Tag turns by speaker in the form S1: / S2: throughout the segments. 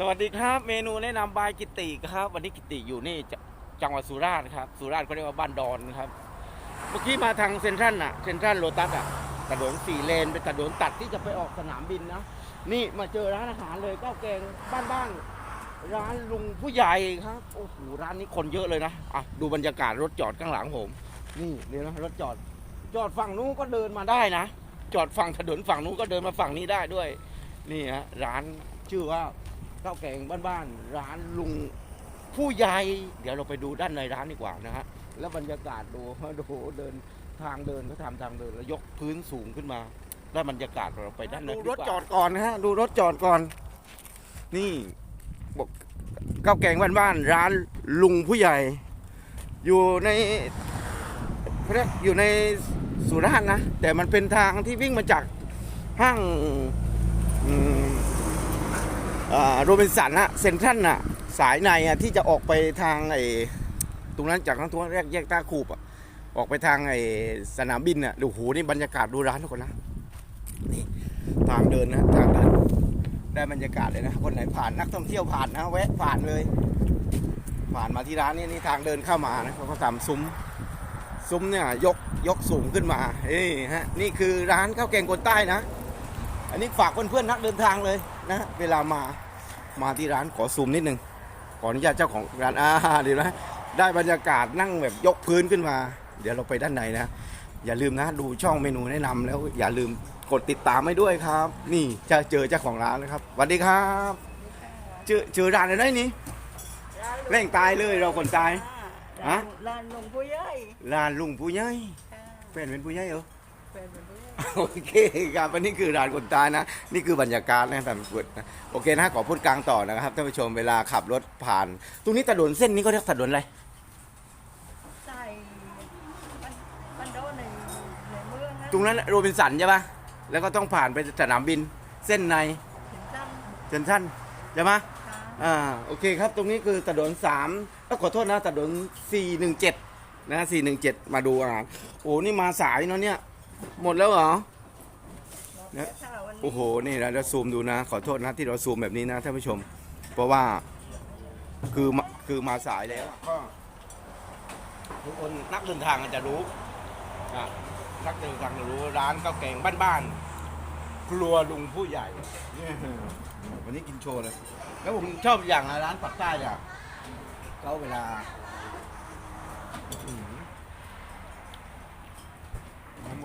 S1: สวัสดีครับ เมนูแนะนำบายกิติครับ วันนี้กิติอยู่นี่จจังหวัดสุราษฎร์ครับสุราษฎร์เขาเรียกว่าบ้านดอนครับ เมื่อกี้มาทางเซ็นทรัลน่ะเซ็นทรัลโลตัสอะถนนสี่เลนเป็นถนนตัดที่จะไปออกสนามบินนะนี่มาเจอร้านอาหารเลยข้าวแกงบ้านๆร้านลุงผู้ใหญ่ครับโอ้โหร้านนี้คนเยอะเลยนะอะดูบรรยากาศรถจอดข้างหลังผม นี่เดี๋ยวนะรถจอด จอดฝั่งนู้นก็เดินมาได้นะ จอดฝั่งถนนฝั่งนู้นก็เดินมาฝั่งนี้ได้ด้วย นี่ฮะร้านชื่อว่า ข้าวแกงบ้านๆร้านลุงผู้ใหญ่ เดี๋ยวเราไปดูด้านในร้านดีกว่านะฮะแล้วบรรยากาศดูดูเดินทางเดินเขาทำทางเดินแล้วยกพื้นสูงขึ้นมาได้บรรยากาศเราไปด้านในดูรถจอดก่อนนะฮะดูรถจอดก่อน นี่บอกข้าวแกงบ้านๆร้านลุงผู้ใหญ่ อยู่ในเขาเรียกอยู่ในสุราษฎร์นะ แต่มันเป็นทางที่วิ่งมาจากห้างอืมอ่า โรบินสันนะเซ็นทรัลน่ะสายในอะที่จะออกไปทางไอ้ตรงนั้นจากทางตัวแรกแยกตาคูบอะออกไปทางไอ้สนามบินอะดูโหนี่บรรยากาศดูร้านทุกคนนะนี่ทางเดินนะทางเดินได้บรรยากาศเลยนะคนไหนผ่านนักท่องเที่ยวผ่านนะแวะผ่านเลย ผ่านมาที่ร้านนี่นี่ทางเดินเข้ามานะเขาก็ทำซุ้มซุ้มเนี่ยยกยกสูงขึ้นมาเฮ้ฮะนี่คือร้านข้าวแกงคนใต้นะ อันนี้ฝากเพื่อนๆนักเดินทางเลย นะเวลามามาที่ร้านขอซูมนิดนึงขออนุญาตเจ้าของร้านอ่าเดี๋ยวนะได้บรรยากาศนั่งแบบยกพื้นขึ้นมา เดี๋ยวเราไปด้านในนะ อย่าลืมนะดูช่องเมนูแนะนำแล้วอย่าลืมกดติดตามให้ด้วยครับ นี่จะเจอเจ้าของร้านนะครับสวัสดีครับเจอเจอร้านอะไรนี่แร่งตายเลยเราคนตายฮะ
S2: ร้านลงผู้ใหญ่
S1: ร้านลุงผู้ใหญ่
S2: ค่ะ
S1: แฟนเป็นผู้ใหญ่เหรอ
S2: เป็นเป็นผู้ใหญ่
S1: โอเคครับอันนี้คือร้านคนตายนะ นี่คือบรรยากาศนะท่านผู้ชมนะโอเคนะขอพูดกลางต่อนะครับท่านผู้ชมเวลาขับรถผ่าน ตรงนี้ถนนเส้นนี้ก็เรียกถนนอะไร
S2: ใส่มันมันโดนในในเมืองนะ
S1: ตรงนั้นโรบินสันใช่ปะแล้วก็ต้องผ่านไปสนามบินเส้นใน
S2: ถึงจัน
S1: เซนทรันใช่ไหม
S2: ค่ะ
S1: อ่าโอเคครับ ตรงนี้คือถนนสามเอ้าขอโทษนะถนนสี่หนึ่งเจ็ดนะสี่หนึ่งเจ็ดมาดูอาหารโอ้นี่มาสายเนาะเนี่ย หมดแล้วเหรอเนี่ย
S2: ถ้าวันนี้
S1: โอ้โห นี่เราจะซูมดูนะ ขอโทษนะที่เราซูมแบบนี้นะท่านผู้ชม เพราะว่าคือมาคือมาสายแล้วก็ทุกคนนักเดินทางอาจจะรู้อะนักเดินทางจะรู้ร้านข้าวแกงบ้านๆครัวลุงผู้ใหญ่เนี่ยวันนี้กินโชว์เลย แล้วผมชอบอย่างนะร้านปักใต้เนี่ยเขาเวลาอื้อหือ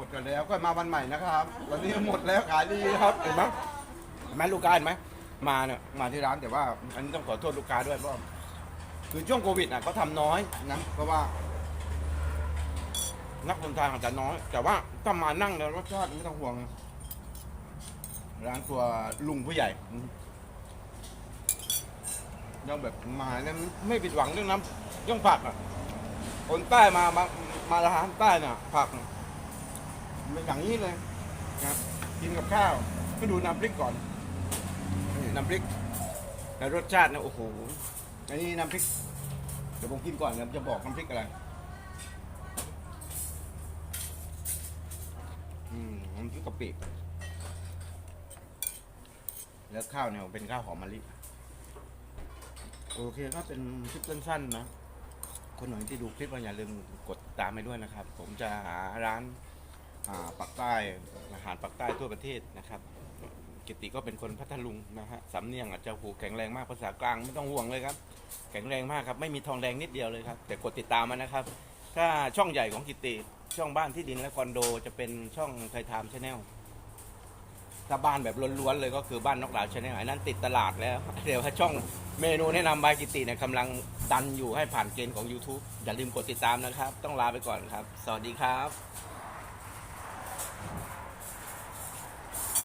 S1: มันหมดกันแล้วก็มาวันใหม่นะครับ วันนี้หมดแล้วขายดีครับเห็นไหมเห็นไหมลูกค้าเห็นไหมมาเนี่ยมาที่ร้านแต่ว่า อันนี้ต้องขอโทษลูกค้าด้วยเพราะคือช่วงโควิดอะเขาทำน้อยนะเพราะว่า นักเดินทางอาจจะน้อย แต่ว่าถ้ามานั่งแล้วรสชาติไม่ต้องห่วง ร้านครัวลุงผู้ใหญ่อืมยังแบบมาเนี่ยไม่ผิดหวังเรื่องน้ำเรื่องผักอะคนใต้มามามาร้านใต้เนี่ยผักเป็น อย่างนี้เลยนะกินกับข้าวก็ดูน้ำพริกก่อนนี่น้ำพริกแต่รสชาตินะโอ้โหอันนี้น้ำพริกเดี๋ยวผมกินก่อนนะจะบอกน้ำพริกอะไรอืมน้ำพริกกะปิแล้วข้าวเนี่ยเป็นข้าวหอมมะลิโอเคครับเป็นคลิปสั้นๆนะคนไหนที่ดูคลิปก็อย่าลืมกดติดตามไปด้วยนะครับ ผมจะหาร้าน ปักใต้อาหารปักใต้ทั่วประเทศนะครับกิติก็เป็นคนพัทลุงนะฮะสำเนียงอาจจะหูแข็งแรงมากภาษากลางไม่ต้องห่วงเลยครับ แข็งแรงมากครับไม่มีทองแดงนิดเดียวเลยครับ แต่กดติดตามมานะครับ ถ้าช่องใหญ่ของกิติช่องบ้านที่ดินและคอนโดจะเป็นช่องไทยไทม์ชาแนลถ้าบ้านแบบล้วนๆเลยก็คือบ้านนกดาวชาแนลอันนั้นติดตลาดแล้ว เดี๋ยวช่องเมนูแนะนำบายกิติเนี่ยกำลังดันอยู่ให้ผ่านเกณฑ์ของ YouTube อย่าลืมกดติดตามนะครับ ต้องลาไปก่อนครับ สวัสดีครับ